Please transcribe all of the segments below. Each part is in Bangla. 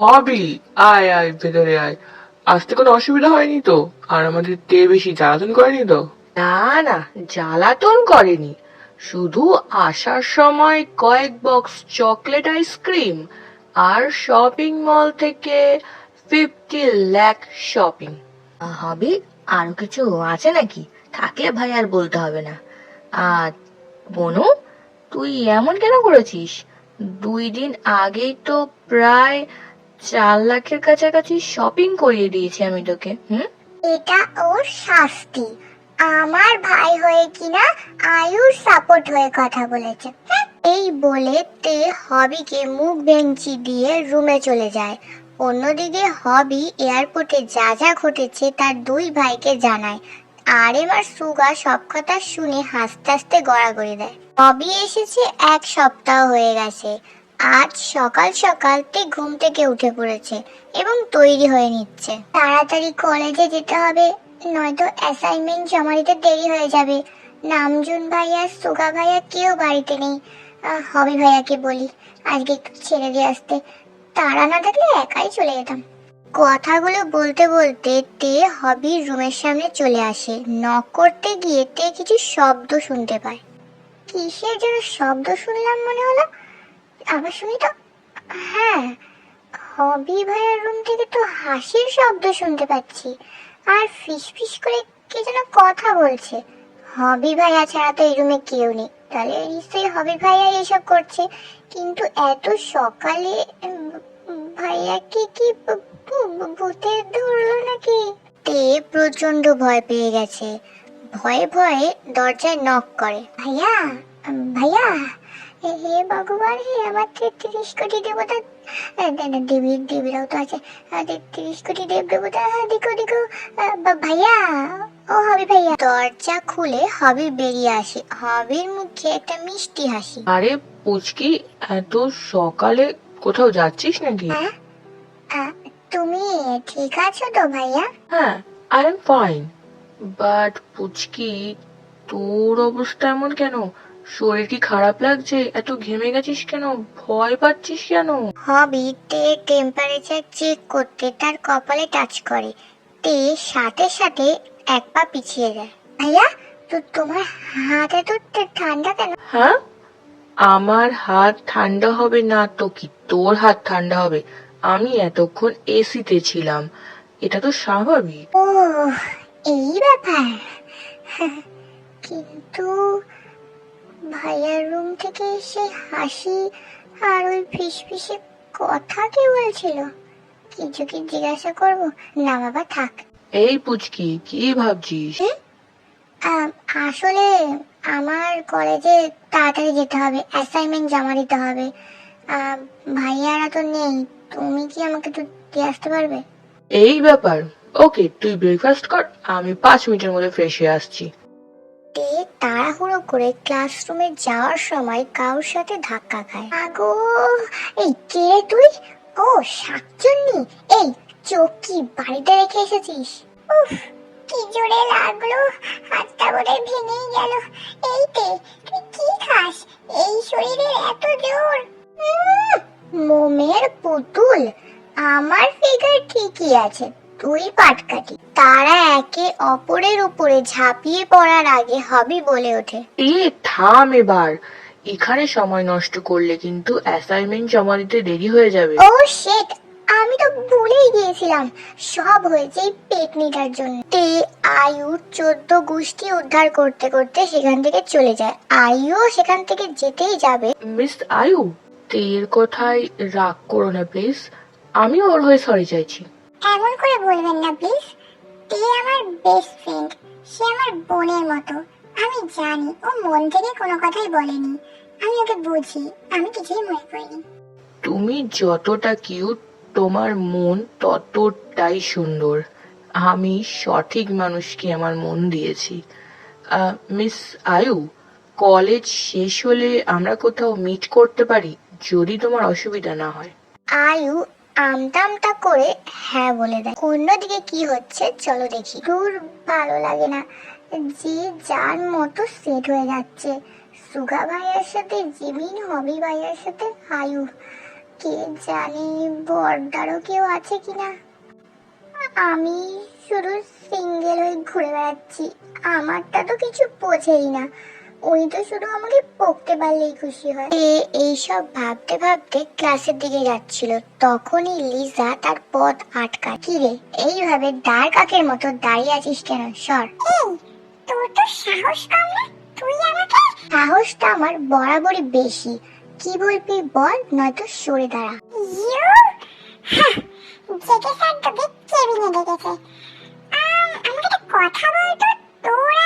হবি আয় আয় ভেতরে আয়। আসতে কোনো অসুবিধা হয়নি তো? আর আমাদের তে বেশি জ্বালাতন করেনি তো? না না জ্বালাতন করেনি। শুধু আসার সময় কয়েক বক্স চকলেট আইসক্রিম আর শপিং মল থেকে ফিফটি লাখ শপিং। হবে? আরও কিছু আছে নাকি? থাকলে ভাই আর বলতে হবে না। আর বনু তুই এমন কেন করেছিস? দুই দিন আগেই তো প্রায় চার লাখের কাছাকাছি শপিং করিয়ে দিয়েছি আমি তোকে, হুম? এটা ওর শাস্তি। আমার ভাই হয়ে কিনা আয়ুর সাপোর্ট হয়ে কথা বলেছে। এই বলে তে হবিকে মুখ বেঞ্চি দিয়ে রুমে চলে যায়। অন্যদিকে হবি এয়ারপোর্টে যা যা ঘটেছে তার দুই ভাইকে জানায়। আর এবার সুগা সব কথা শুনে হাসতে হাসতে গড়াগড়ি দেয়। হবি এসেছে এক সপ্তাহ হয়ে গেছে। আজ সকাল সকাল তে ঘুম থেকে উঠে পড়েছে এবং তৈরি হয়ে নিচ্ছে। তাড়াতাড়ি কলেজে যেতে হবে, নয়তো অ্যাসাইনমেন্ট জমা দিতে দেরি হয়ে যাবে। নামজুন ভাইয়া, সুগা ভাইয়া কেউ বাড়িতে নেই। হবি ভাইয়াকে বলি, আজকে একটু ছেড়ে দিয়ে আসতে। তারা না থাকলে একাই চলে যেতাম। কথাগুলো বলতে বলতে তে হবির রুমের সামনে চলে আসে। নক করতে গিয়ে তে কিছু শব্দ শুনতে পায়। কিসের যেন শব্দ শুনলাম মনে হলো? আবার শুনি তো হ্যাঁ হবি ভাইয়ের রুম থেকে তো হাসির শব্দ শুনতে পাচ্ছি। আর ফিস ফিস করে কে যেন কথা বলছে। হবি ভাইয়া ছাড়া তো এই রুমে কেউ নেই। তাহলে নিশ্চয়ই হবি ভাইয়া এসব করছে। কিন্তু এত সকালে ভাইয়াকে কি ভূতে ধরলো নাকি? তে প্রচণ্ড ভয় পেয়ে গেছে। ভয়ে ভয়ে দরজায় নক করে। ভাইয়া ভাইয়া। হে ভগবান হে আমার তেত্রিশ কোটি দেবতা। দেবীরাও তো আছে। তেত্রিশ কোটি দেব দেবতা দেখো দেখো। ভাইয়া ও হবি ভাইয়া। দরজা খুলে হবি বেরিয়ে আসে। হবির মুখে একটা মিষ্টি হাসি। আরে পুচকি এত সকালে কোথাও যাচ্ছিস নাকি? হ্যাঁ তুমি ঠিক আছো তো ভাইয়া? হ্যাঁ আই এম ফাইন বাট পুচকি তোর অবস্থা এমন কেন? শরীর কি খারাপ লাগছে? এত ঘেমে গেছিস কেন? ভয় পাচ্ছিস কেন? হবি তে টেম্পারেচার চেক করতে তার কপালে টাচ করে। তে সাথে সাথে এক পা পিছিয়ে যায়। ভাইয়া তো তোমার হাত ঠা- ঠান্ডা কেন? হ্যাঁ? আমার হাত ঠান্ডা হবে না তো কি? তোর হাত ঠান্ডা হবে। আমি এতক্ষণ এসিতে ছিলাম। এটা তো স্বাভাবিক। ও এই ব্যাপার। কিন্তু ভাইয়ার রুম থেকে এসে হাসি আর ওই ফিসফিসে কথা কি বলছিল? কিছু কি জিজ্ঞাসা করব? না বাবা থাক। এই পুচকি কি ভাবছিস? আসলে আমার কলেজে তাড়াতাড়ি যেতে হবে অ্যাসাইনমেন্ট জমা দিতে হবে। ভাইয়ারা তো নেই তুমি কি আমাকে একটু দিয়ে আসতে পারবে? এই ব্যাপার। ওকে তুই ব্রেকফাস্ট কর আমি পাঁচ মিনিটের মধ্যে ফ্রেশ হয়ে আসছি। তে তাড়াহুড়ো করে ক্লাসরুমে যাওয়ার সময় কারোর সাথে ধাক্কা খায়? আগো, এই কে তুই? ও, শাকচুন্নি। এই, চোখ কি বাড়িতে রেখে এসেছিস? উফ, কি জোরে লাগল। হাতটা বোধহয় ভেঙেই গেল। এই তে তুই কি খাস? এই শরীরের এত জোর। মোমের পুতুল। আমার ফিগার ঠিকই আছে। তুই পাটকাটি তারা একে অপরের উপরে ঝাঁপিয়ে পড়ার আগে হবি বলে ওঠে। এ থাম এবার। এখানে সময় নষ্ট করলে কিন্তু অ্যাসাইনমেন্ট জমা দিতে দেরি হয়ে যাবে। ও শেট আমি তো ভুলেই গিয়েছিলাম। সব হয়েছে এই পেটনিটার জন্য। তে আয়ুর চোদ্দ গোষ্ঠী উদ্ধার করতে করতে সেখান থেকে চলে যায়। আয়ুও সেখান থেকে যেতেই যাবে। মিস আয়ু তের কথায় রাগ করো না প্লিজ। আমি ওর হয়ে সরি চাইছি। এমন করে বলবেন না প্লিজ তে আমার বেস্ট ফ্রেন্ড সে আমার বোনের মতো। আমি জানি ও মন থেকে কোনো কথাই বলেনি। আমি ওকে বুঝি আমি কিছুই মনে করিনি। তুমি যতটা কিউট তোমার মন ততটাই সুন্দর। আমি সঠিক মানুষকে আমার মন দিয়েছি। আহ, মিস আয়ু কলেজ শেষ হলে আমরা কোথাও মিট করতে পারি যদি তোমার অসুবিধা না হয়। আয়ু আমতামতা করে হ্যাঁ বলে দেয়। অন্যদিকে কি হচ্ছে, চলো দেখি। দূর ভালো লাগে না। যে যার মতো সেট হয়ে যাচ্ছে। সুগা ভাইয়ের সাথে, জিমিন হবি ভাইয়ের সাথে আয়ু কে জানে বর্দারও কেউ আছে কিনা। আমি শুধু সিঙ্গেল হয়ে ঘুরে বেড়াচ্ছি। আমারটা তো কিছু বোঝেই না। উনি তো শুধু আমাকে পকতে পারলেই খুশি হয়। এ এইসব ভাবতে ভাবতে ক্লাসের দিকে যাচ্ছিল। তখনই লিজা তার পথ আটকা কিরে এইভাবে দাঁড় কাকের মতো দাঁড়িয়ে আছিস কেন? সর। তোর তো সাহস কম না? তুই আমাকে সাহসটা আমার বরাবরই বেশি। কি বলবি বল নয়তো সরে দাঁড়া। জেগে স্যার তোকে কেবিনে ডেকেছে। আমাকে একটা কথা বলতো? তোর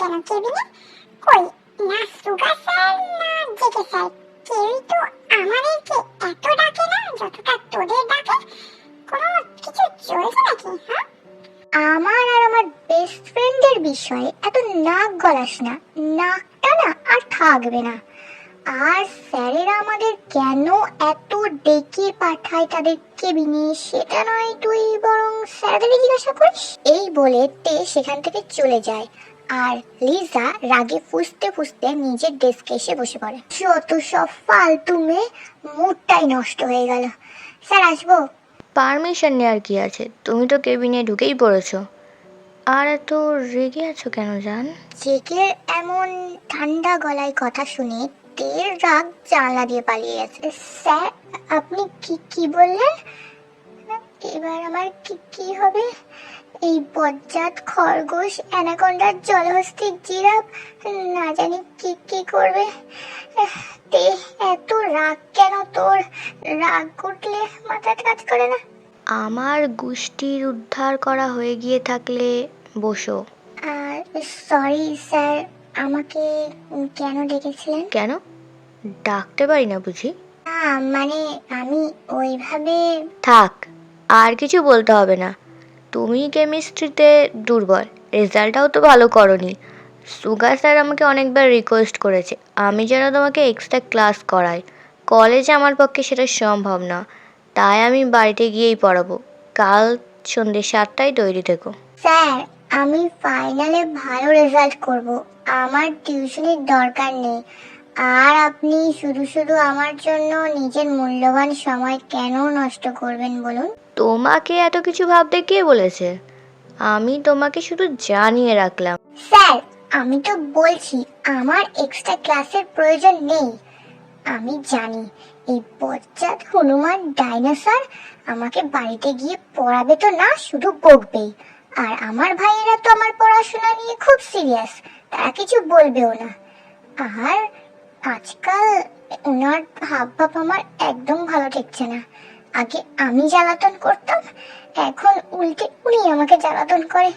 কেন কেবিনে কই? না সুগা স্যার, না জেগে স্যার। কেউই তো আমাদেরকে এত ডাকে না, যতটা তোদের ডাকে, কোনো কিছু চলছে নাকি হ্যাঁ? আমার আর আমার বেস্ট ফ্রেন্ডের বিষয়ে এত নাক গলাস না, নাকটা না আর থাকবে না। আর স্যারেরা আমাদের কেন এত ডেকে পাঠায় তাদের কেবিনে, সেটা নয় তুই বরং স্যারদের জিজ্ঞাসা করিস? এই বলে তে সেখান থেকে চলে যায়। আর লিজা রাগে ফুসতে ফুসতে নিজের ডেস্কে এসে বসে পড়ে। যত সব ফালতু মেয়ে মুডটাই নষ্ট হয়ে গেল। স্যার আসব? পারমিশন নেওয়ার কি আছে? তুমি তো কেবিনে ঢুকেই পড়েছো। আর এত রেগে আছো কেন জান? জেকের এমন ঠান্ডা গলায় কথা শুনে তের রাগ জানলা দিয়ে পালিয়ে গেছে। স্যার আপনি কি কি বললেন? এবার আমার কি কি হবে? এই বজ্জাত খরগোশ অ্যানাকোন্ডার জলহস্তি জিরাফ না জানি কি কি করবে? তে এত রাগ কেন তোর? রাগ উঠলে মাথায় কাজ করে না? আমার গোষ্ঠীর উদ্ধার করা হয়ে গিয়ে থাকলে বসো। আর সরি স্যার আমাকে কেন ডেকেছিলেন? কেন? ডাকতে পারি না বুঝি। মানে আমি ওইভাবে থাক আর কিছু বলতে হবে না। তুমি কেমিস্ট্রিতে দুর্বল, রেজাল্টটাও তো ভালো করনি। সুগা স্যার আমাকে অনেকবার রিকোয়েস্ট করেছে, আমি যেন তোমাকে এক্সট্রা ক্লাস করাই। কলেজে আমার পক্ষে সেটা সম্ভব না, তাই আমি বাড়িতে গিয়েই পড়াবো। কাল সন্ধ্যে সাতটায় তৈরি থেকো। স্যার, আমি ফাইনালে ভালো রেজাল্ট করব, আমার টিউশনের দরকার নেই। আর আপনি শুধু শুধু আমার জন্য নিজের মূল্যবান সময় কেন নষ্ট করবেন বলুন? তোমাকে এত কিছু ভাবতে কে বলেছে? আমি তোমাকে শুধু জানিয়ে রাখলাম। স্যার আমি তো বলছি আমার এক্সট্রা ক্লাসের প্রয়োজন নেই। আমি জানি এই বজ্জাত হনুমান ডাইনোসর আমাকে বাড়িতে গিয়ে পড়াবে তো না শুধু বকবেই। আর আমার ভাইয়েরা তো আমার পড়াশোনা নিয়ে খুব সিরিয়াস তারা কিছু বলবেও না। আর আজকাল ওনার হাব ভাব আমার একদম ভালো ঠেকছে না। আগে আমি জ্বালাতন করতাম এখন উল্টে উনি আমাকে জ্বালাতন করে।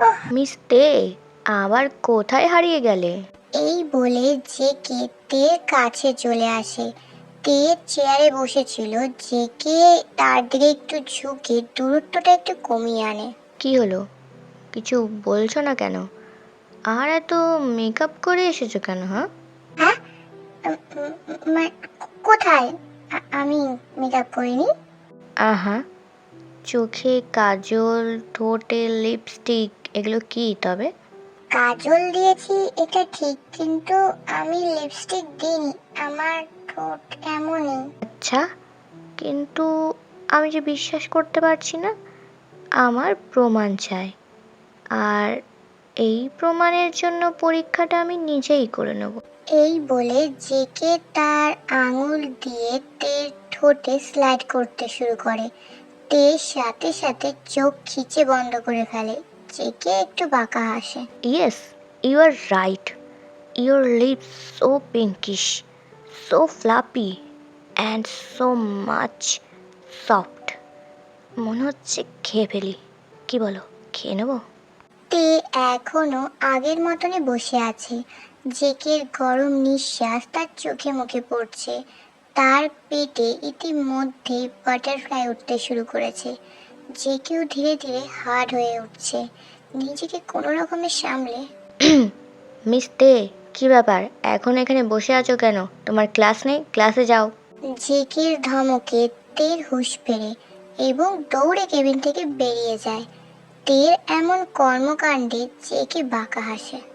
ওহ। মিস তে আবার কোথায় হারিয়ে গেলে? এই বলে যে কে তের কাছে চলে আসে তে চেয়ারে বসেছিল যে কে তার দিকে একটু ঝুঁকে দূরত্বটা একটু কমিয়ে আনে। কি হলো? কিছু বলছো না কেন? আর এত মেকআপ করে এসেছ কেন হ্যাঁ? হ্যাঁ? কোথায়? আমি মেকআপ করিনি। আহা চোখে কাজল ঠোঁটে লিপস্টিক এগুলো কি তবে? কাজল দিয়েছি এটা ঠিক কিন্তু আমি লিপস্টিক দিইনি আমার ঠোঁট এমনই আচ্ছা কিন্তু আমি যে বিশ্বাস করতে পারছি না আমার প্রমাণ চাই। আর এই প্রমাণের জন্য পরীক্ষাটা আমি নিজেই করে নেব। এই বলে জেকে তার আঙুল দিয়ে তের ঠোঁটে স্লাইড করতে শুরু করে। তে সাথে সাথে চোখ খিচে বন্ধ করে ফেলে। জেকে একটু বাঁকা হাসে। Yes you are right your lips so pinkish so fluffy and so much soft মনে হচ্ছে খেয়ে ফেলি। কি বলো খেয়ে নেব? তে এখনও আগের মতনই বসে আছে। জেকের গরম নিঃশ্বাস তার চোখে মুখে পড়ছে। তার পেটে ইতিমধ্যে বাটারফ্লাই উঠতে শুরু করেছে। যে কেউ ধীরে ধীরে হার্ড হয়ে উঠছে। নিজেকে কোনো রকমে সামলে মিস দে কি ব্যাপার? এখন এখানে বসে আছো কেন? তোমার ক্লাস নেই? ক্লাসে যাও। জেকের ধমকে তের হুঁশ ফেরে এবং দৌড়ে কেবিন থেকে বেরিয়ে যায়। তের এমন কর্মকাণ্ডে জেকে বাঁকা হাসে।